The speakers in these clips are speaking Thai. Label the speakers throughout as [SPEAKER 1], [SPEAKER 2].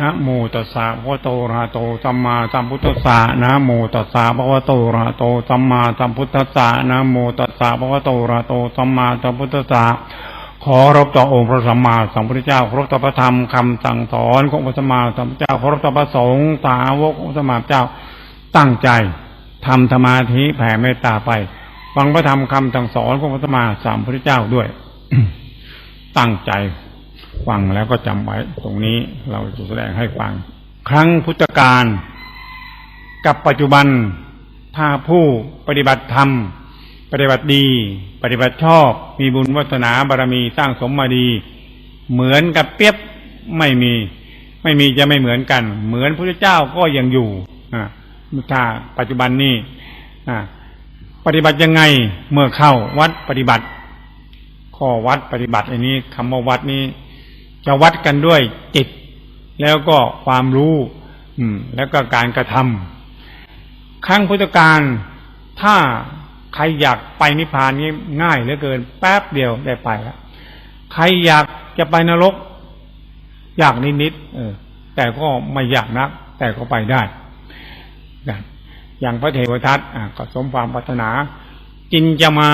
[SPEAKER 1] นะโมตัสสะภะคะวโตระโตสัมมาสัมพุทธัสสะนะโมตัสสะภะคะวะโตระโตสัมมาสัมพุทธัสสะนะโมตัสสะภะคะวะโตระโตสัมมาสัมพุทธัสสะขอรบต่อองค์พระสัมมาสัมพุทธเจ้าครพต่อพระธรรมคำสั่งสอนของพระสัมมาสัมพุทธเจ้าครพต่อพระสงฆ์สาวกของพระสัมมาเจ้าตั้งใจทำสมาธิแผ่เมตตาไปฟังพระธรรมคำสั่งสอนของพระสัมมาสัมพุทธเจ้าด้วย ตั้งใจ ฟังแล้วก็จำไว้ ตรงนี้เราจะแสดงให้ฟัง ครั้งพุทธกาลกับปัจจุบันถ้าผู้ปฏิบัติธรรม ปฏิบัติดี ปฏิบัติชอบ มีบุญวัฒนาบารมีสร้างสมมาดี เหมือนกับเปียบไม่มี ไม่มีจะไม่เหมือนกัน เหมือนพระเจ้าก็ยังอยู่อ่าถ้าปัจจุบันนี้อ่าปฏิบัติยังไงเมื่อเข้าวัดปฏิบัติข้อวัดปฏิบัติอันนี้คำว่าวัดนี้ จะวัดกันด้วยจิต แล้วก็ความรู้ อืม แล้วก็การกระทำครั้งพุทธกาลถ้าใครอยากไปนิพพานนี้ง่ายเหลือเกิน แป๊บเดียวได้ไปแล้วใครอยากจะไปนรก อยากนิดๆเออ แต่ก็ไม่อยากนัก แต่ก็ไปได้อย่างพระเทวทัตก็สมความปรารถนา จินจะมา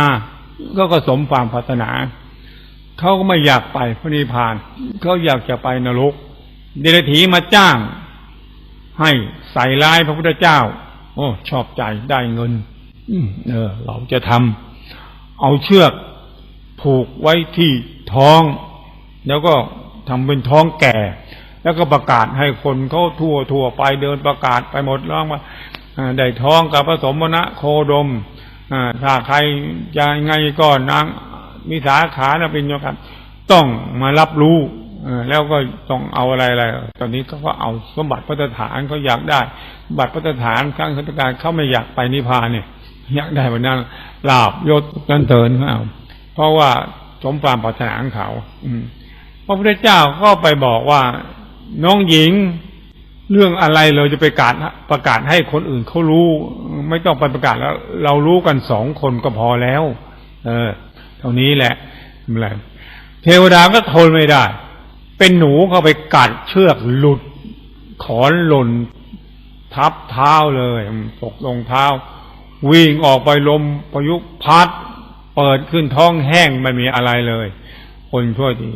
[SPEAKER 1] ก็ก็สมความปรารถนา เขาก็ไม่อยากไปพระนิพพานเขาอยากจะไปนรกเดรัจฉีมาจ้าง ให้ใส่ร้ายพระพุทธเจ้า โอ้ชอบใจได้เงินอเออ เราจะทำเอาเชือกผูกไว้ที่ท้อง แล้วก็ทำเป็นท้องแก่ แล้วก็ประกาศให้คนเขาทั่วทั่วไปเดินประกาศไปหมดร้องว่าได้ท้องกับผสมมณะโคดมถ้าใครจะไงก็นาง มีสาขานะเป็นโยกันต้องมารับรู้แล้วก็ต้องเอาอะไรอะไรตอนนี้เขาก็เอาสมบัติพระฐานเขาอยากได้บัตรพระฐานข้างราชการเขาไม่อยากไปนิพพานเนี่ย อยากได้วันนั้นลาบยศกันเตินเขาเอาเพราะว่าสมความปรารถนาของเขา อืมพระพุทธเจ้าก็ไปบอกว่าน้องหญิงเรื่องอะไรเราจะไปประกาศประกาศให้คนอื่นเขารู้ ไม่ต้องไปประกาศแล้ว เรารู้กันสองคนก็พอแล้ว เออ เท่านี้แหละอะไรเทวดาก็ทนไม่ได้ เป็นหนูเข้าไปกัดเชือกหลุด ขอนหล่นทับเท้าเลยตกลงเท้า วิ่งออกไปลมพายุพัด เปิดขึ้นท้องแห้งไม่มีอะไรเลย คนช่วยดี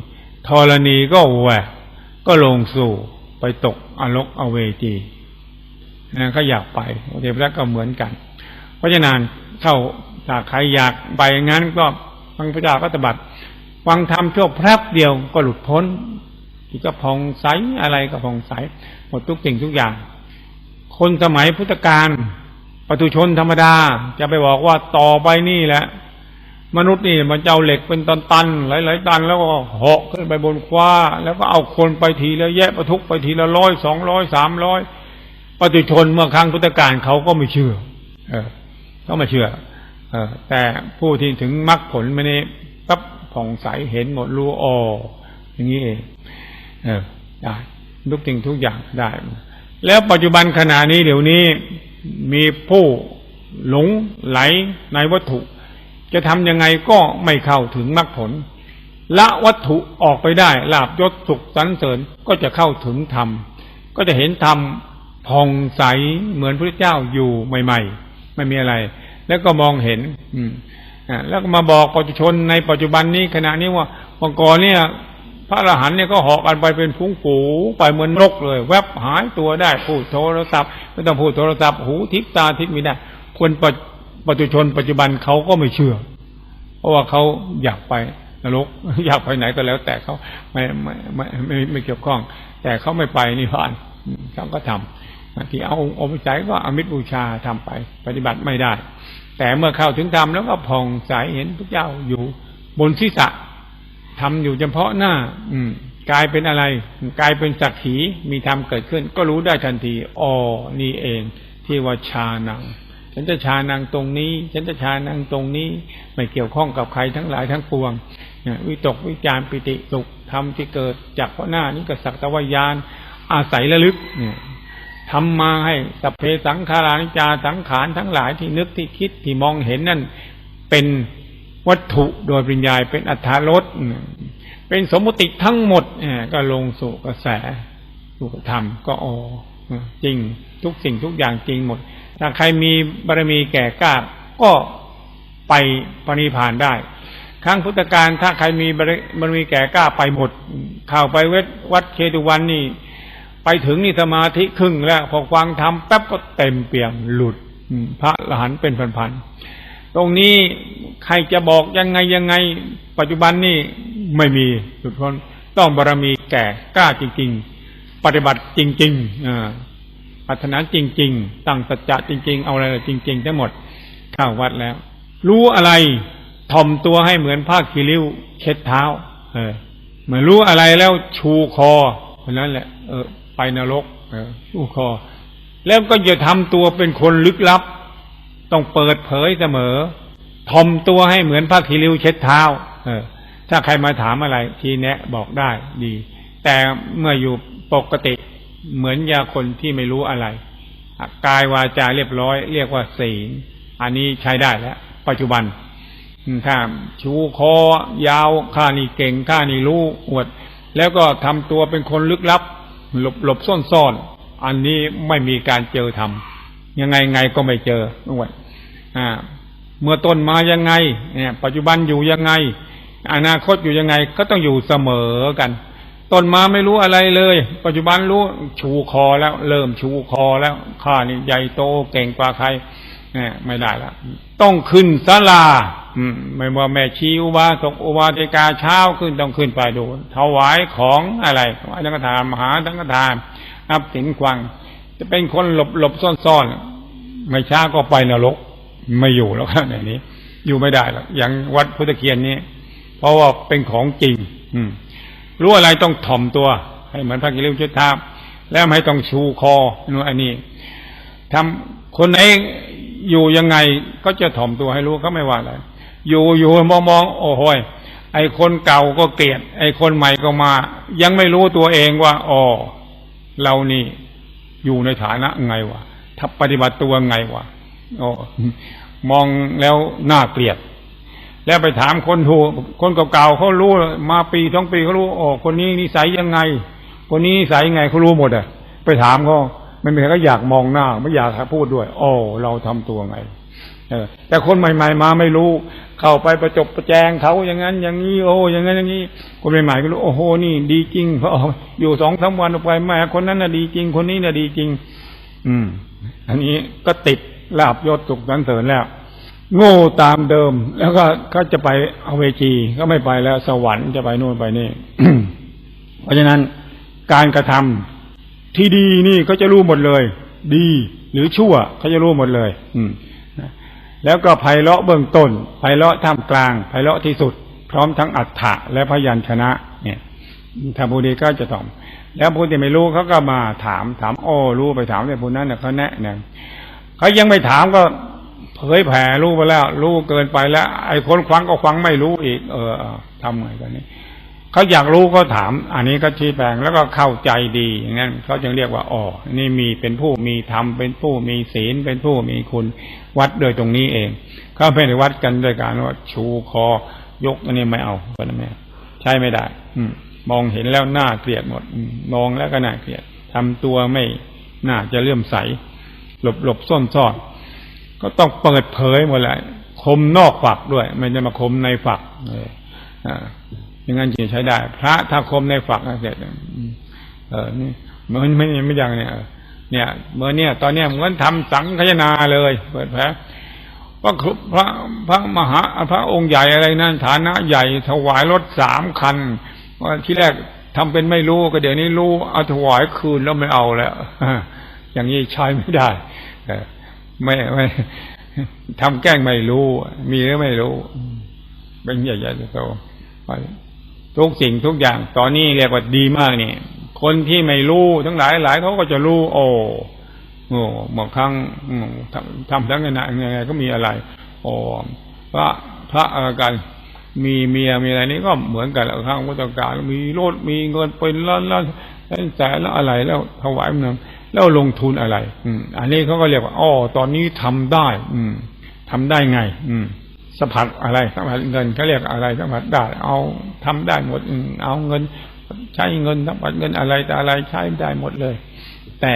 [SPEAKER 1] ธรณีก็แหวกก็ลงสู่ไปตกอลกอเวจีนะก็อยากไปเทพทัก็เหมือนกัน เพราะฉะนั้นเข้าถ้าใครอยากไปงั้นก็ ฟังพระเจ้าก็ตบัดฟังธรรมชั่วพรับเดียวก็หลุดพ้นที่ก็พองใสอะไรก็พองใสหมดทุกสิ่งทุกอย่าง คนสมัยพุทธกาลปุถุชนธรรมดา จะไปบอกว่าต่อไปนี่แหละ มนุษย์นี่มันเจ้าเหล็กเป็นตันๆหลายๆตัน แล้วก็เหาะขึ้นไปบนคว้า แล้วก็เอาคนไปทีและแยะประทุกไปทีละร้อยสองร้อยสามร้อยปฏิชนเมื่อครั้งพุทธกาลเขาก็ไม่เชื่อ เออเขาไม่เชื่อ เออแต่ผู้ที่ถึงมรรคผลไม่นี้ปั๊บผ่องใสเห็นหมดรู้อ๋ออย่างนี้เองเออได้ทุกสิ่งทุกอย่างได้ แล้วปัจจุบันขณะนี้เดี๋ยวนี้มีผู้หลงไหลในวัตถุ จะทำยังไงก็ไม่เข้าถึงมรรคผล ละวัตถุออกไปได้ลาบยศสุขสันเสริญก็จะเข้าถึงธรรม ก็จะเห็นธรรมผ่องใสเหมือนพระเจ้าอยู่ใหม่ ๆ ไม่มีอะไร แล้วก็มองเห็น อืมอ่าแล้วก็มาบอกปัจจุชนในปัจจุบันนี้ขณะนี้ว่ามื่อก่อนเนี่ย พระอรหันต์เนี่ยก็หอกกันไปเป็นฟุ้งฝูไปเหมือนนกเลย แวบหายตัวได้พูดโทรศัพท์ไม่ต้องพูดโทรศัพท์หูทิพตาทิพไม่ได้คนปัจจุชน ปัจจุบันเขาก็ไม่เชื่อ เพราะว่าเขาอยากไปนรกอยากไปไหนก็แล้ว แต่เขาไม่ไม่ไม่ไม่ไม่เกี่ยวข้อง แต่เขาไม่ไปนิพพานเขาก็ทำที่เอาองค์ใจก็อมิตรบูชาทำไป ปฏิบัติไม่ได้ แต่เมื่อเข้าถึงธรรมแล้วก็ผ่องใสเห็นพระเจ้าอยู่บนศีรษะทำอยู่เฉพาะหน้า อืมกลายเป็นอะไรกลายเป็นสักขีมีธรรมเกิดขึ้น ก็รู้ได้ทันทีอ๋อนี่เอง ที่ว่าชานัง ฉันจะชานางตรงนี้ ฉันจะชานางตรงนี้ ไม่เกี่ยวข้องกับใครทั้งหลายทั้งปวงวิตกวิจารปิติสุขธรรมที่เกิดจากเพราะหน้านี้ก็สักตะวายานอาศัยระลึกเนี่ย ทำมาให้สัพเพสังขารานิจาสังขารทั้งหลายที่นึกที่คิดที่มองเห็นนั่นเป็นวัตถุโดยปริญญาเป็นอัตถารสเป็นสมมติทั้งหมดก็ลงสู่กระแสรูปธรรมก็อ๋อจริงทุกสิ่งทุกอย่างจริงหมด ถ้าใครมีบารมีแก่กล้าก็ไปปณิพานได้ครั้งพุทธกาลถ้าใครมีบารมีแก่กล้าไปหมดข้าวไปเวทวัดเคตุวันนี่ ไปถึงนี่สมาธิครึ่งแล้วพอฟังทำแป๊บก็เต็มเปี่ยมหลุดพระละหันเป็นพันๆตรงนี้ใครจะบอกยังไงยังไง ปัจจุบันนี่ไม่มีหลุดพ้นต้องบารมีแก่กล้าจริง ๆ ปฏิบัติจริงๆอ่าปัฒนาจริง ๆ ตั้งสัจจะจริง ๆ เอาอะไรจริง ๆ ทั้งหมดเข้าวัดแล้ว รู้อะไรถ่อมตัวให้เหมือนผ้าคีริ้วเช็ดเท้า เออเหมือนรู้อะไรแล้วชูคอคนนั้นแหละ เออ ไปนรกเออชูคอ แล้วก็อย่าทำตัวเป็นคนลึกลับ ต้องเปิดเผยเสมอถ่อมตัวให้เหมือนผ้าคีริ้วเช็ดเท้า เออ ถ้าใครมาถามอะไร ทีแนะบอกได้ดี แต่เมื่ออยู่ปกติเหมือนยาคนที่ไม่รู้อะไร กายวาจาเรียบร้อย เรียกว่าศีลอันนี้ใช้ได้แล้ว ปัจจุบันถ้าชูคอยาวข้านี่เก่งข้านี่รู้อวด แล้วก็ทำตัวเป็นคนลึกลับ หลบหลบซ่อนซ่อนอันนี้ไม่มีการเจอทำยังไงไงก็ไม่เจออวดอ่า เมื่อต้นมายังไง เนี่ย ปัจจุบันอยู่ยังไง อนาคตอยู่ยังไงก็ต้องอยู่เสมอกันต้นมาไม่รู้อะไรเลย ปัจจุบันรู้ชูคอแล้ว เริ่มชูคอแล้วข้านี่ใหญ่โตเก่งกว่าใครเนี่ยไม่ได้ละต้องขึ้นศาลา อืมไม่ว่าแม่ชีอุบาสกอุบาสิกาเช้าขึ้นต้องขึ้นไปดูถวายของอะไรถวายสังฆทานมหาสังฆทานนับสินควัง จะเป็นคนหลบหลบซ่อนซ่อนไม่ช้าก็ไปนรก ไม่อยู่แล้วครับในนี้ อยู่ไม่ได้แล้วอย่างวัดพุทธเคียนนี้ เพราะว่าเป็นของจริง อืมรู้อะไรต้องถ่อมตัว ให้เหมือนพระกิริวชุดท้าแล้วไม่ต้องชูคอนู่นอันนี้ทำคนไหนอยู่ยังไงก็จะถ่อมตัวให้รู้เขาไม่ว่าอะไร อยู่อยู่มองมองโอ้โหไอคนเก่าก็เกลียด ไอคนใหม่ก็มา ยังไม่รู้ตัวเองว่าอ๋อเรานี่อยู่ในฐานะไงวะทับปฏิบัติตัวไงวะอ๋อมองแล้วน่าเกลียด แล้วไปถามคนถูกคนเก่าๆเขารู้มาปีสองปีเขารู้โอ้คนนี้นิสัยยังไง คนนี้นิสัยยังไงเขารู้หมดอะ ไปถามเขาไม่มีใครก็อยากมองหน้า ไม่อยากพูดด้วย โอ้เราทำตัวไง เออ แต่คนใหม่ ๆ มาไม่รู้ เข้าไปประจบประแจงเขาอย่างนั้น อย่างนี้โอ้อย่างนั้นอย่างนี้ คนใหม่ๆก็รู้โอ้โหนี่ดีจริงพออยู่สองสาวันออกไปแม่คนนั้นน่ะดีจริง คนนี้น่ะดีจริง อืม อันนี้ก็ติดลาบยศสุขสันเสริญแล้ว โง่ตามเดิม แล้วก็ก็จะไปเอาเวจีก็ไม่ไปแล้ว สวรรค์จะไปนู่นไปนี่เพราะฉะนั้นการกระทำที่ดีนี่ก็จะรู้หมดเลย ดี หรือชั่วเขาจะรู้หมดเลย อืม แล้วก็ไพเราะเบื้องต้นไพเราะท่ามกลางไพเราะที่สุด พร้อมทั้งอัฏฐะและพยัญชนะ เนี่ยถ้าผู้ดีก็จะตอบแล้วผู้ที่ไม่รู้เขาก็มาถาม ถามโอ้รู้ไปถามแต่ผู้นั้นเนี่ยเขาแนะเนี่ยเขายังไม่ถามก็เผยแผ่รู้ไปแล้ว รู้เกินไปแล้ว ไอ้คนฟังก็ฟังไม่รู้อีก เออทำไงกันนี้ เขาอยากรู้ก็ถาม อันนี้ก็ชี้แจงแล้วก็เข้าใจดีอย่างนั้นเขาจึงเรียกว่าอ๋อนี่มีเป็นผู้มีธรรมเป็นผู้มีศีลเป็นผู้มีคุณวัดโดยตรงนี้เองเขาไม่ได้วัดกันโดยการว่าชูคอยกอันนี้ไม่เอาก็ไม่ใช่ไม่ได้ อืมองเห็นแล้วหน้าเกลียดหมดมองแล้วก็น่าเกลียดทำตัวไม่น่าจะเลื่อมใส หลบหลบซ่อนซ่อนก็ต้องเปิดเผยหมดเลยคมนอกฝักด้วย ไม่จะมาคมในฝักเออ อ่าอย่างนั้นจึงใช้ได้ พระถ้าคมในฝักเสร็จเออนี่เหมือนไม่ไม่ยังเนี่ยเนี่ยเมื่อเนี่ย ตอนเนี้ยเหมือนทำสังขยนาเลย เปิดแผลพระพระพระมหาพระองค์ใหญ่อะไรนั่นฐานะใหญ่ถวายรถสามคันว่าที่แรกทำเป็นไม่รู้ก็เดี๋ยวนี้รู้เอาถวายคืนแล้วไม่เอาแล้วอย่างนี้ใช้ไม่ได้ไม่ไม่ทำแกล้งไม่รู้ มีหรือไม่รู้ เป็นใหญ่ๆโต ทุกสิ่งทุกอย่าง ตอนนี้เรียกว่าดีมากเนี่ยคนที่ไม่รู้ทั้งหลายหลายเขาก็จะรู้ โอ้โอ้บางครั้งทำทั้งไงไงก็มีอะไร โอ้พระพระอาการมีเมียมีอะไรนี้ก็เหมือนกันครั้งพุทธกาลมีรถมีเงินเป็นล้านล้านแสนแล้วอะไรแล้วถวายมันแล้วลงทุนอะไร อืม อันนี้เขาก็เรียกว่าอ๋อตอนนี้ทำได้ อืมทำได้ไง อืม สัมผัสอะไรสัมผัสเงินเขาเรียกอะไรสัมผัสได้เอาทำได้หมดเอาเงิน ใช้เงินทำบัตรเงินอะไรแต่อะไรใช้ได้หมดเลย แต่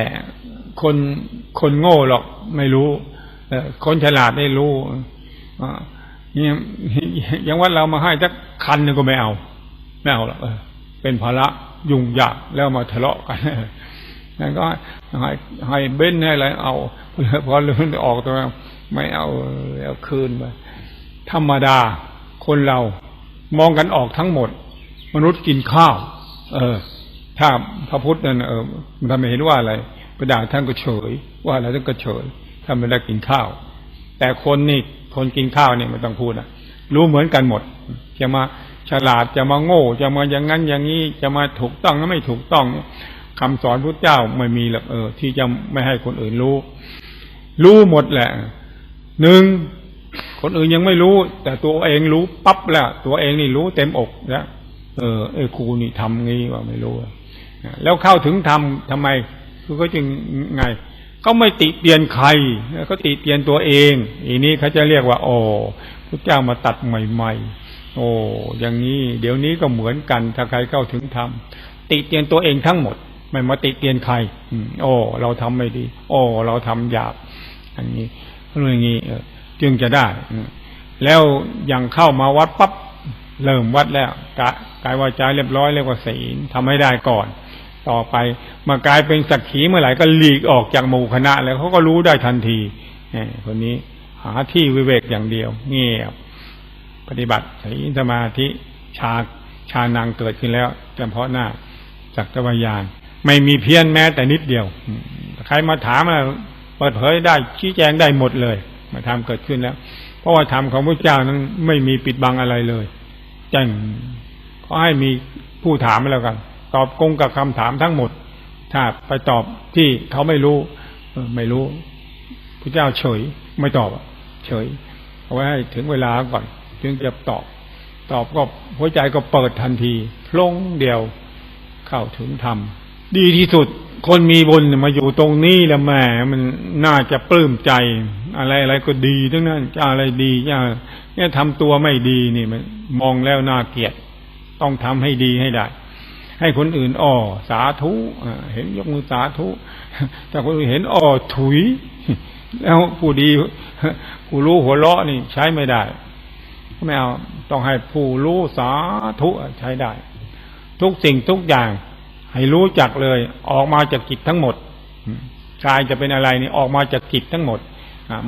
[SPEAKER 1] คนคนโง่หรอกไม่รู้เอคนฉลาดได้รู้อ่าเนี่ยอย่างว่าเรามาให้สักคันนึงก็ไม่เอาไม่เอาหรอกเออเป็นภาระยุ่งยากแล้วมาทะเลาะกันนั่นก็ให้ให้เบ้นให้อะไรเอาพอเรื่องออกตัวไม่เอาเอาคืนไป ธรรมดา คนเรามองกันออกทั้งหมด มนุษย์กินข้าว เออ ถ้าพระพุทธนั่นเออมันทำให้เห็นว่าอะไรประดาท่านก็เฉย ว่าอะไรท่านก็เฉยท่านไม่ได้กินข้าว แต่คนนี่คนกินข้าวเนี่ยไม่ต้องพูดนะรู้เหมือนกันหมด จะมาฉลาดจะมาโง่ จะมาอย่างนั้นอย่างนี้จะมาถูกต้องหรือไม่ถูกต้องเนี่ยคำสอนพระเจ้าไม่มีหรอกเออ ที่จะไม่ให้คนอื่นรู้ รู้หมดแหละหนึ่ง คนอื่นยังไม่รู้ แต่ตัวเองรู้ปั๊บแล้วตัวเองนี่รู้เต็มอกแล้วเออเออครูนี่ทำงี้ว่าไม่รู้แล้วเข้าถึงทำทำไมคือก็จึงไง ก็ไม่ติเตียนใครก็ติเตียนตัวเอง อีนี้เขาจะเรียกว่าโอ้พระเจ้ามาตัดใหม่ๆ โอ้อย่างนี้ เดี๋ยวนี้ก็เหมือนกันถ้าใครเข้าถึงธรรมติเตียนตัวเองทั้งหมด ไม่มาติเตียนใครอโอ้เราทำไม่ดี โอ้เราทำหยาบอันนี้เรื่องนี้ จึงจะได้อืมแล้วอย่างเข้ามาวัดปั๊บเริ่มวัดแล้วกะกายวาจาเรียบร้อยเรียกว่าศีลทำให้ได้ก่อน ต่อไปมากลายเป็นสักขีเมื่อไหร่ก็หลีกออกจากหมู่คณะ แล้วเขาก็รู้ได้ทันทีเนี่ยคนนี้หาที่วิเวกอย่างเดียว เงียบ ปฏิบัติศีลสมาธิชาชานังเกิดขึ้นแล้วเฉพาะหน้าจักรวายาน ไม่มีเพี้ยนแม้แต่นิดเดียวอืมใครมาถามอะไรเปิดเผยได้ชี้แจงได้หมดเลย มาทำเกิดขึ้นแล้ว เพราะว่าธรรมของพระเจ้านั้นไม่มีปิดบังอะไรเลยแจ้งก็ให้มีผู้ถามแล้วกัน ตอบกงกับคำถามทั้งหมด ถ้าไปตอบที่เขาไม่รู้ไม่รู้พระเจ้าเฉย ไม่ตอบเฉย เอาไว้ให้ถึงเวลาก่อน จึงจะตอบ ตอบก็หัวใจก็เปิดทันทีพลงเดียวเข้าถึงธรรมดีที่สุด คนมีบุญมาอยู่ตรงนี้แล้วแหมมันน่าจะปลื้มใจ อะไรอะไรก็ดีทั้งนั้นจะอะไรดีจะเนี่ยทำตัวไม่ดีนี่มันมองแล้วน่าเกลียด ต้องทำให้ดีให้ได้ ให้คนอื่นอ้อสาธุเห็นยกมือสาธุแต่คนอื่นเห็นอ้อถุย แล้วผู้ดีผู้รู้หัวเราะนี่ ใช้ไม่ได้ไม่เอาต้องให้ผู้รู้สาธุใช้ได้ ทุกสิ่งทุกอย่าง ให้รู้จักเลย ออกมาจากจิตทั้งหมดกายจะเป็นอะไรนี่ออกมาจากจิตทั้งหมด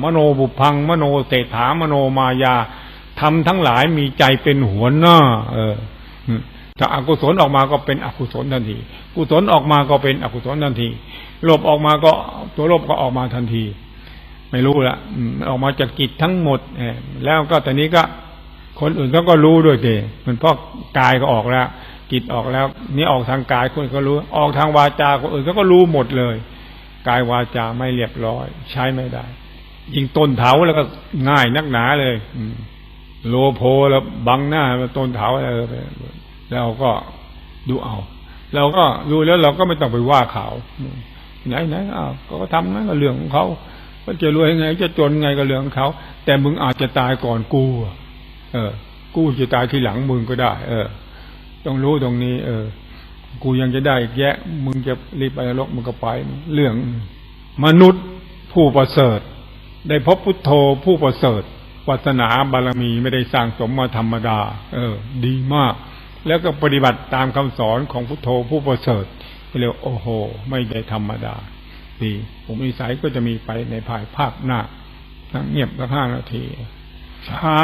[SPEAKER 1] มโนบุพัง มโนเศรษฐามโนมายาทำทั้งหลายมีใจเป็นหัวหน้า เออถ้าอากุศลออกมาก็เป็นอกุศลทันที กุศลออกมาก็เป็นอกุศลทันทีลบออกมาก็ตัวลบก็ออกมาทันที ไม่รู้ละออกมาจากจิตทั้งหมดแล้วก็ตอนนี้ก็คนอื่นเขาก็รู้ด้วยเดมันเพราะกายก็ออกแล้ว จิตออกแล้ว นี่ออกทางกายคนก็รู้ ออกทางวาจาคนอื่นเขาก็รู้หมดเลย กายวาจาไม่เรียบร้อย ใช้ไม่ได้ ยิงต้นเถาแล้วก็ง่ายนักหนาเลย อืมโลโพแล้วบังหน้าต้นเถาอะไรไปแล้วก็ดูเอา เราก็ดูแล้วเราก็ไม่ต้องไปว่าเขาไหนไหนอ้าวก็ทำนั้นก็เรื่องของเขาก็จะรวยยังไง จะจนไงก็เรื่องของเขา แต่มึงอาจจะตายก่อนกู เออ กูจะตายทีหลังมึงก็ได้ เออ ต้องรู้ตรงนี้ เออ กูยังจะได้อีกแยะ มึงจะรีบไปนรกมึงก็ไป เรื่องมนุษย์ผู้ประเสริฐ ได้พบพุทโธผู้ประเสริฐวัสนาบารมีไม่ได้สร้างสมมาธรรมดา เออ ดีมาก แล้วก็ปฏิบัติตามคำสอนของพุทโธผู้ประเสริฐก็เรียกว่าโอ้โห ไม่ได้ธรรมดา ดีผมวิสัยก็จะมีไปในภายภาคหน้านั่งเงียบสักห้านาที เช้า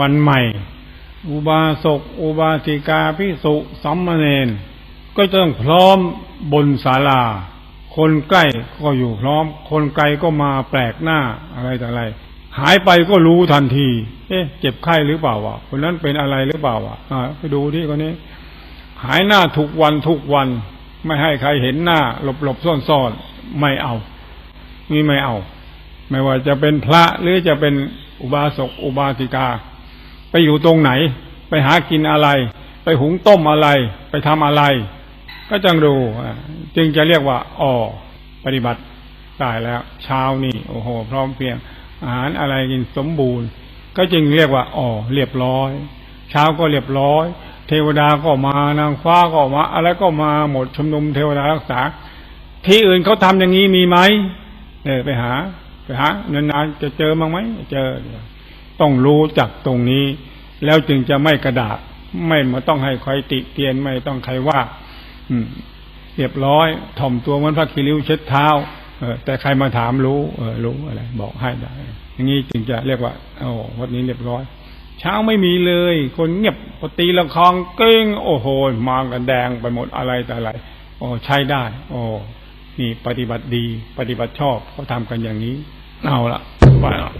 [SPEAKER 1] วันใหม่ อุบาสก อุบาสิกาพิสุสัมมเนนก็จะต้องพร้อมบนศาลา คนใกล้ก็อยู่พร้อม คนไกลก็มาแปลกหน้าอะไรแต่อะไร หายไปก็รู้ทันที เอ๊ะ เจ็บไข้หรือเปล่าวะคนนั้นเป็นอะไรหรือเปล่าวะอ่าไปดูที่คนนี้ หายหน้าทุกวันทุกวัน ไม่ให้ใครเห็นหน้า หลบหลบซ่อนซ่อนไม่เอา นี่ไม่เอา ไม่ว่าจะเป็นพระหรือจะเป็นอุบาสก อุบาสิกา ไปอยู่ตรงไหน ไปหากินอะไร ไปหุงต้มอะไร ไปทำอะไร ก็จังดูจึงจะเรียกว่าอ๋อปฏิบัติได้แล้ว เช้านี่โอ้โห พร้อมเพรียง อาหารอะไรกินสมบูรณ์ ก็จึงเรียกว่าอ๋อเรียบร้อย เช้าก็เรียบร้อย เทวดาก็มานางฟ้าก็มา อะไรก็มาหมดชุมนุมเทวดารักษา ที่อื่นเขาทำอย่างนี้มีไหมเออไปหา ไปหานานๆจะเจอมั้งไหมเจอ ต้องรู้จักตรงนี้ แล้วจึงจะไม่กระดาษไม่มาต้องให้ใครติเตียนไม่ต้องใครว่า อืมเรียบร้อย ถ่อมตัวเหมันพระคิริวเช็ดเท้าเออแต่ใครมาถามรู้ เออรู้อะไร บอกให้ได้อย่างนี้จึงจะเรียกว่าโอ้วันนี้เรียบร้อย เช้าไม่มีเลย คนเงียบปตีละครเก้ง โอ้โหมากันแดงไปหมดอะไรแต่อะไรโอ้ใช้ได้ โอ้นี่ปฏิบัติดี ปฏิบัติชอบเขาทำกันอย่างนี้ เอาละไปละ